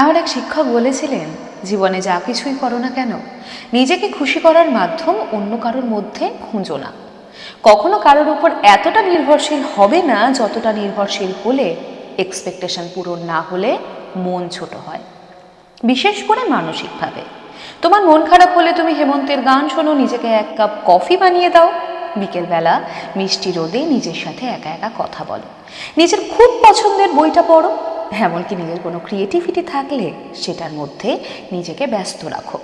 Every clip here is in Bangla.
আমার এক শিক্ষক বলেছিলেন, জীবনে যা কিছুই করো না কেন, নিজেকে খুশি করার মাধ্যম অন্য কারোর মধ্যে খুঁজো না। কখনো কারোর উপর এতটা নির্ভরশীল হবে না যতটা নির্ভরশীল হলে এক্সপেকটেশন পূরণ না হলে মন ছোট হয়। বিশেষ করে মানসিকভাবে। তোমার মন খারাপ হলে তুমি হেমন্তের গান শোনো, নিজেকে এক কাপ কফি বানিয়ে দাও। বিকেলবেলা মিষ্টি রোদে নিজের সাথে একা একা কথা বলো। নিজের খুব পছন্দের বইটা পড়ো। এমনকি নিজের কোনো ক্রিয়েটিভিটি থাকলে সেটার মধ্যে নিজেকে ব্যস্ত রাখো।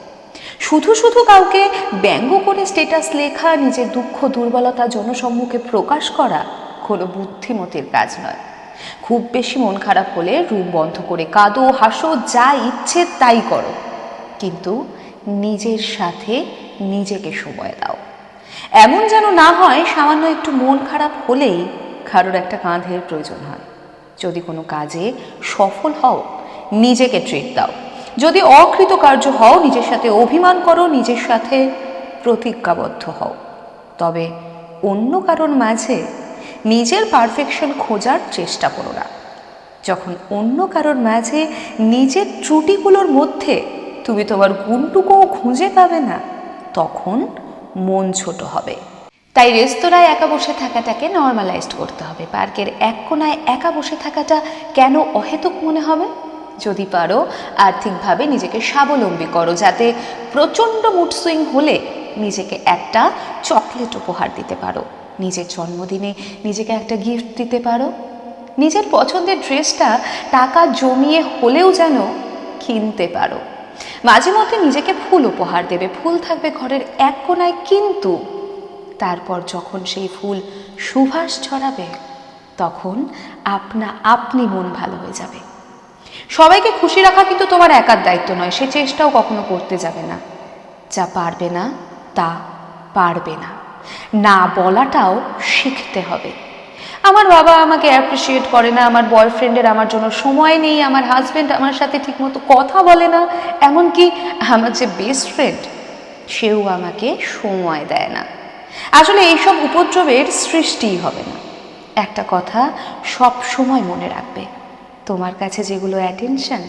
শুধু শুধু কাউকে ব্যঙ্গ করে স্টেটাস লেখা, নিজের দুঃখ, দুর্বলতা, জনসম্মুখে প্রকাশ করা কোনো বুদ্ধিমতির কাজ নয়। খুব বেশি মন খারাপ হলে রুম বন্ধ করে কাঁদো, হাসো, যা ইচ্ছে তাই করো। কিন্তু নিজের সাথে নিজেকে সময় দাও। এমন যেন না হয়, সামান্য একটু মন খারাপ হলেই কারোর একটা কাঁধের প্রয়োজন হয়। যদি কোনো কাজে সফল হও, নিজেকে ট্রিট দাও। যদি অকৃতকার্য হও, নিজের সাথে অভিমান করো, নিজের সাথে প্রতিজ্ঞাবদ্ধ হও। তবে অন্য কারোর মাঝে নিজের পারফেকশন খোঁজার চেষ্টা করো না। যখন অন্য কারোর মাঝে নিজের ত্রুটিগুলোর মধ্যে তুমি তোমার গুণটুকুও খুঁজে পাবে না, তখন মন ছোট হবে। তাই রেস্তোরাঁয় একা বসে থাকাটাকে নর্মালাইজড করতে হবে। পার্কের এক কোনায় একা বসে থাকাটা কেন অহেতুক মনে হবে? যদি পারো, আর্থিকভাবে নিজেকে স্বাবলম্বী করো যাতে প্রচণ্ড মুড সুইং হলে নিজেকে একটা চকলেট উপহার দিতে পারো। নিজের জন্মদিনে নিজেকে একটা গিফট দিতে পারো। নিজের পছন্দের ড্রেসটা টাকা জমিয়ে হলেও যেন কিনতে পারো। মাঝে মধ্যে নিজেকে ফুল উপহার দেবে। ফুল থাকবে ঘরের এক কোনায়, কিন্তু তারপর যখন সেই ফুল সুভাষ ছড়াবে, তখন আপনা আপনি মন ভালো হয়ে যাবে। সবাইকে খুশি রাখা কিন্তু তোমার একার দায়িত্ব নয়, সে চেষ্টাও কখনো করতে যাবে না। যা পারবে না, তা পারবে না। না বলাটাও শিখতে হবে। আমার বাবা আমাকে অ্যাপ্রিসিয়েট করে না, আমার বয়ফ্রেন্ডের আমার জন্য সময় নেই, আমার হাজব্যান্ড আমার সাথে ঠিকমতো কথা বলে না, এমনকি আমার যে বেস্ট ফ্রেন্ড সেও আমাকে সময় দেয় না। আসলে এইসব উপদ্রবের সৃষ্টিই হবে না। একটা কথা সব সময় মনে রাখবে, তোমার কাছে যেগুলো অ্যাটেনশন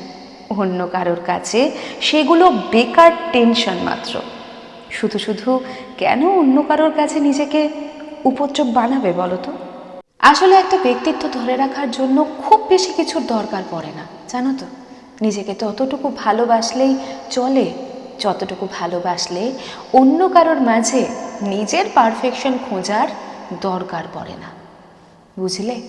অন্য কারোর কাছে সেগুলো বেকার টেনশন মাত্র। শুধু শুধু কেন অন্য কারোর কাছে নিজেকে উপদ্রব বানাবে বলো তো? আসলে একটা ব্যক্তিত্ব ধরে রাখার জন্য খুব বেশি কিছুর দরকার পড়ে না, জানো তো? নিজেকে ততটুকু ভালোবাসলেই চলে, যতটুকু ভালোবাসলে অন্য কারোর মাঝে নিজের পারফেকশন খোঁজার দরকার পড়ে না। বুঝলে?